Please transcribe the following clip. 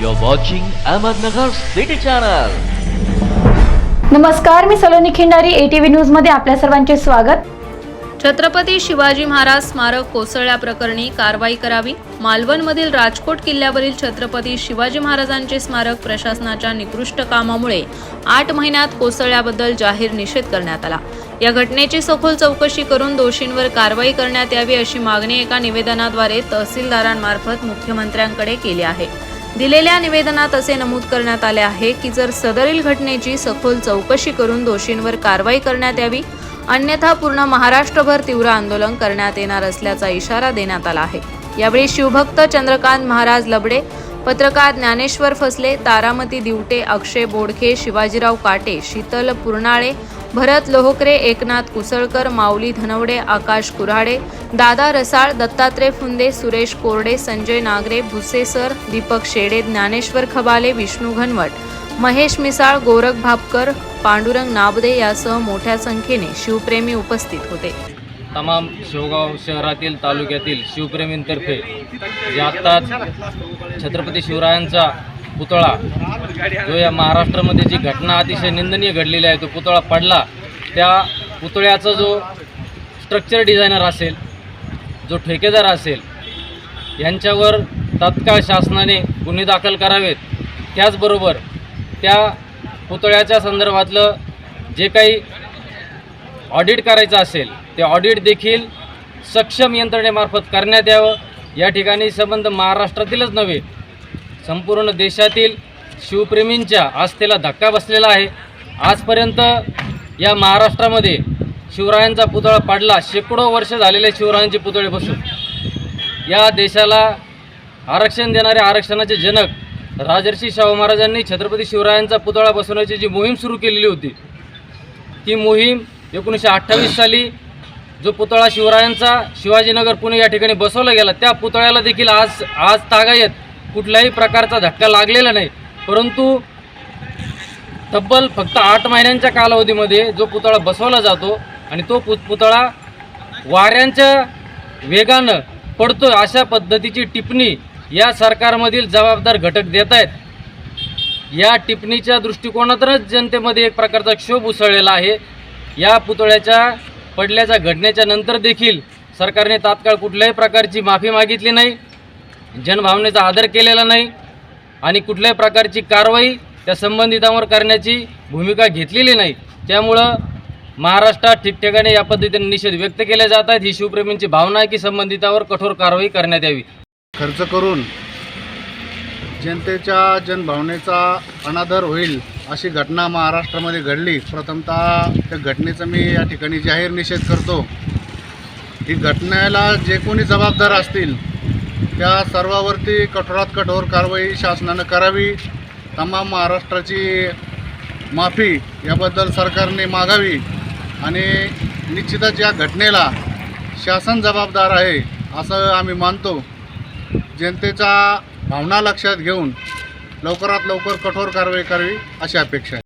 You're watching Ahmednagar City Channel. नमस्कार मी Saloni Khindari ATV न्यूजमध्ये आपल्या सर्वांचे स्वागत. छत्रपती शिवाजी महाराज स्मारक कोसळल्याप्रकरणी कारवाई करावी. मालवणमधील राजकोट किल्ल्यावरील छत्रपती शिवाजी महाराजांचे स्मारक प्रशासनाच्या निकृष्ट कामामुळे आठ महिन्यात कोसळल्याबद्दल जाहीर निषेध करण्यात आला. या घटनेची सखोल चौकशी करून दोषींवर कारवाई करण्यात यावी अशी मागणी एका निवेदनाद्वारे तहसीलदारांमार्फत मुख्यमंत्र्यांकडे केली आहे. दिलेल्या निवेदनात असे नमूद करण्यात आले आहे की जर सदरील घटनेची सखोल चौकशी करून दोषींवर कारवाई करण्यात यावी अन्यथा पूर्ण महाराष्ट्रभर तीव्र आंदोलन करण्यात येणार असल्याचा इशारा देण्यात आला आहे. यावेळी शिवभक्त चंद्रकांत महाराज लबडे पत्रकार ज्ञानेश्वर फसले तारामती दिवटे अक्षय बोडखे शिवाजीराव काटे शीतल पुरनाळे भरत लोहकरे एकनाथ कुसळकर माऊली धनवडे आकाश कुऱ्हाडे दादा रसाळ दत्तात्रय फुंदे सुरेश कोरडे संजय नागरे भुसेसर दीपक शेडे ज्ञानेश्वर खबाले विष्णू घनवट महेश मिसाळ गोरख भापकर पांडुरंग नाबदे यासह मोठ्या संख्येने शिवप्रेमी उपस्थित होते. तमाम शेवगाव शहरातील तालुक्यातील शिवप्रेमींतर्फे जे आत्ताच छत्रपती शिवरायांचा पुतळा जो या महाराष्ट्रामध्ये जी घटना अतिशय निंदनीय घडलेली आहे तो पुतळा पडला त्या पुतळ्याचा जो स्ट्रक्चर डिझायनर असेल जो ठेकेदार असेल यांच्यावर तत्काळ शासनाने गुन्हे दाखल करावेत. त्याचबरोबर त्या पुतळ्याच्या संदर्भातलं जे काही ऑडिट करायचं असेल ते ऑडिट देखील सक्षम यंत्रणेमार्फत करण्यात यावं. या ठिकाणी संबंध महाराष्ट्रातीलच नव्हे संपूर्ण देशातील शिवप्रेमींच्या आस्थेला धक्का बसलेला आहे. आजपर्यंत या महाराष्ट्रामध्ये शिवरायांचा पुतळा पाडला शेकडो वर्ष झालेले शिवरायांचे पुतळे बसून. या देशाला आरक्षण देणारे आरक्षणाचे जनक राजर्षी शाहू महाराजांनी छत्रपती शिवरायांचा पुतळा बसवण्याची जी मोहीम सुरू केलेली होती ती मोहीम एकोणीसशे अठ्ठावीस साली जो पुतळा शिवरायांचा शिवाजीनगर पुणे या ठिकाणी बसवला गेला त्या पुतळ्याला देखील आज आज तागायत कुठल्याही प्रकारचा धक्का लागलेला नाही. परंतु तब्बल फक्त आठ महिन्यांच्या कालावधीमध्ये जो पुतळा बसवला जातो आणि तो पु पुतळा वाऱ्यांच्या वेगानं पडतो अशा पद्धतीची टिप्पणी या सरकारमधील जबाबदार घटक देत आहेत. या टिप्पणीच्या दृष्टिकोनातूनच जनतेमध्ये एक प्रकारचा क्षोभ उसळलेला आहे. या पुतळ्याच्या पडल्याच्या घटनेच्या नंतर देखील सरकारने तात्काळ कुठल्याही प्रकारची माफी मागितली नाही जनभावनेचा आदर केलेला नाही आणि कुठल्याही प्रकारची कारवाई त्या संबंधितांवर करण्याची भूमिका घेतलेली नाही. त्यामुळं महाराष्ट्रात ठिकठिकाणी या पद्धतीने निषेध व्यक्त केले जात आहेत. ही शिवप्रेमींची भावना आहे की संबंधितावर कठोर कारवाई करण्यात यावी. खर्च करून जनतेच्या जनभावनेचा अनादर होईल अशी घटना महाराष्ट्रामध्ये घडली. प्रथमतः त्या घटनेचा मी या ठिकाणी जाहीर निषेध करतो. ही घटनेला जे कोणी जबाबदार असतील त्या सर्वावरती कठोरात कठोर कारवाई शासनानं करावी. तमाम महाराष्ट्राची माफी याबद्दल सरकारने मागावी आणि निश्चितच या घटनेला शासन जबाबदार आहे असं आम्ही मानतो. जनतेचा भावना लक्षात घेऊन लवकरात लवकर कठोर कारवाई करावी अशी अपेक्षा आहे.